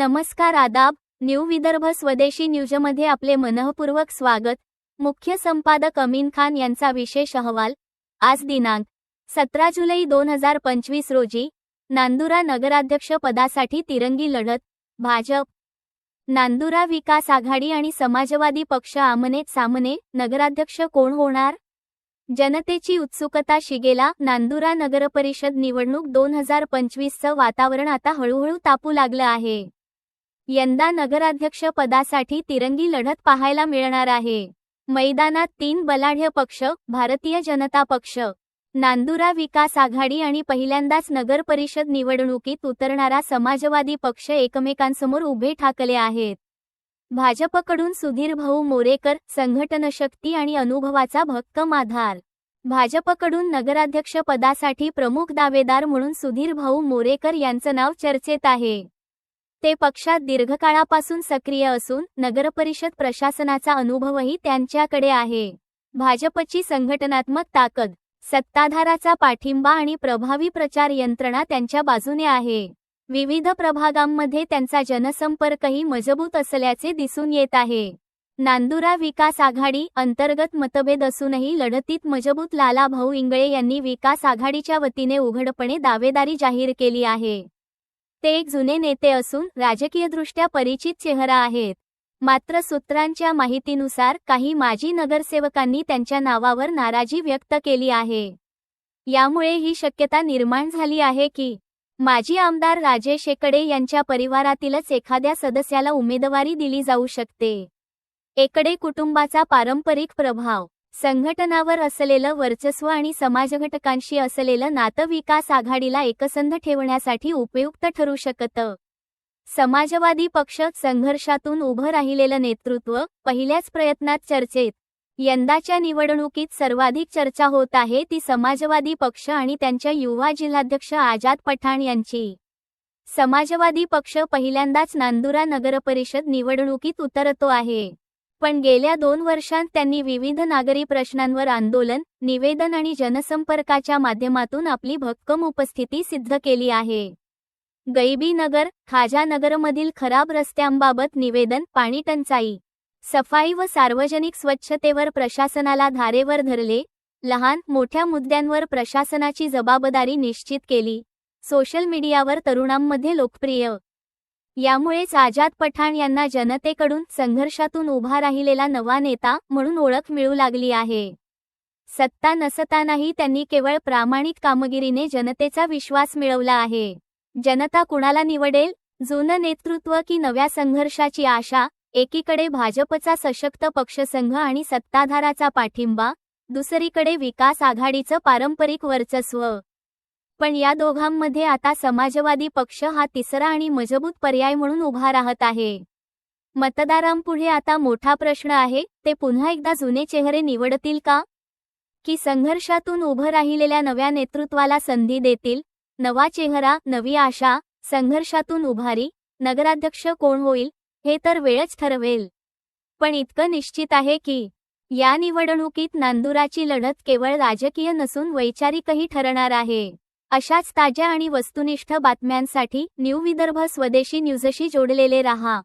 नमस्कार आदाब न्यू विदर्भ स्वदेशी न्यूजमध्ये आपले मनःपूर्वक स्वागत. मुख्य संपादक अमीन खान यांचा विशेष अहवाल आज दिनांक सतरा जुलै दोन हजार पंचवीस रोजी नांदुरा नगराध्यक्ष पदासाठी तिरंगी लढत भाजप. नांदुरा विकास आघाडी आणि समाजवादी पक्ष आमने सामने नगराध्यक्ष कोण होणार? जनतेची उत्सुकता शिगेला नांदुरा नगरपरिषद निवडणूक दोन हजार पंचवीसचं वातावरण आता हळूहळू तापू लागलं आहे. यंदा नगराध्यक्ष पदासाठी तिरंगी लढत पाहायला मिळणार आहे. मैदानात तीन बलाढ्य पक्ष भारतीय जनता पक्ष. नांदुरा विकास आघाडी आणि पहिल्यांदाच नगर परिषद निवडणुकीत उतरणारा समाजवादी पक्ष एकमेकांसमोर उभे ठाकले आहेत. भाजपकडून सुधीर भाऊ मोरेकर संघटनशक्ती आणि अनुभवाचा भक्कम आधार. भाजपकडून नगराध्यक्ष पदासाठी प्रमुख दावेदार म्हणून सुधीर भाऊ मोरेकर यांचं नाव चर्चेत आहे. ते पक्षात दीर्घकाळापासून सक्रिय असून नगरपरिषद प्रशासनाचा अनुभवही त्यांच्याकडे आहे. भाजपची संघटनात्मक ताकद सत्ताधाराचा पाठिंबा आणि प्रभावी प्रचार यंत्रणा त्यांच्या बाजूने आहे. विविध प्रभागांमध्ये त्यांचा जनसंपर्कही मजबूत असल्याचे दिसून येत आहे. नांदुरा विकास आघाडी अंतर्गत मतभेद असूनही लढतीत मजबूत लाला भाऊ इंगळे यांनी विकास आघाडीच्या वतीने उघडपणे दावेदारी जाहीर केली आहे. ते एक जुने नेते असून राजकीयदृष्ट्या परिचित चेहरा आहेत. मात्र सूत्रांच्या माहितीनुसार काही माजी नगरसेवकांनी त्यांच्या नावावर नाराजी व्यक्त केली आहे. यामुळे ही शक्यता निर्माण झाली आहे की माजी आमदार राजेश शेकडे यांच्या परिवारातीलच एखाद्या सदस्याला उमेदवारी दिली जाऊ शकते. एकडे कुटुंबाचा पारंपरिक प्रभाव संघटनावर असलेलं वर्चस्व आणि समाजघटकांशी असलेलं नातं विकास आघाडीला एकसंध ठेवण्यासाठी उपयुक्त ठरू शकतं. समाजवादी पक्ष संघर्षातून उभं राहिलेलं नेतृत्व पहिल्याच प्रयत्नात चर्चेत. यंदाच्या निवडणुकीत सर्वाधिक चर्चा होत आहे ती समाजवादी पक्ष आणि त्यांच्या युवा जिल्हाध्यक्ष आजाद पठाण यांची. समाजवादी पक्ष पहिल्यांदाच नांदुरा नगरपरिषद निवडणुकीत उतरतो आहे. पण गेल्या दोन वर्षांत त्यांनी विविध नागरी प्रश्नांवर आंदोलन निवेदन आणि जनसंपर्काच्या माध्यमातून आपली भक्कम उपस्थिती सिद्ध केली आहे. गैबी नगर खाजा नगरमधील खराब रस्त्यांबाबत निवेदन पाणी टंचाई. सफाई व सार्वजनिक स्वच्छतेवर प्रशासनाला धारेवर धरले लहान मोठ्या मुद्द्यांवर प्रशासनाची जबाबदारी निश्चित केली. सोशल मीडियावर तरुणांमध्ये लोकप्रिय यामुळेच आजाद पठाण यांना जनतेकडून संघर्षातून उभा राहिलेला नवा नेता म्हणून ओळख मिळू लागली आहे. सत्ता नसतानाही त्यांनी केवळ प्रामाणिक कामगिरीने जनतेचा विश्वास मिळवला आहे. जनता कुणाला निवडेल जुनं नेतृत्व की नव्या संघर्षाची आशा एकीकडे भाजपचा सशक्त पक्षसंघ आणि सत्ताधाराचा पाठिंबा दुसरीकडे विकास आघाडीचं पारंपरिक वर्चस्व. पण या दोघांमध्ये आता समाजवादी पक्ष हा तिसरा आणि मजबूत पर्याय म्हणून उभा राहत आहे. मतदारांपुढे आता मोठा प्रश्न आहे ते पुन्हा एकदा जुने चेहरे निवडतील का? की संघर्षातून उभं राहिलेल्या नव्या नेतृत्वाला संधी देतील? नवा चेहरा नवी आशा संघर्षातून उभारी नगराध्यक्ष कोण होईल? हे तर वेळच ठरवेल. पण इतकं निश्चित आहे की या निवडणुकीत नांदुराची लढत केवळ राजकीय नसून वैचारिकही ठरणार आहे. अशाच ताज्या आणि वस्तुनिष्ठ बातम्यांसाठी न्यू विदर्भ स्वदेशी न्यूजशी जोडलेले रहा.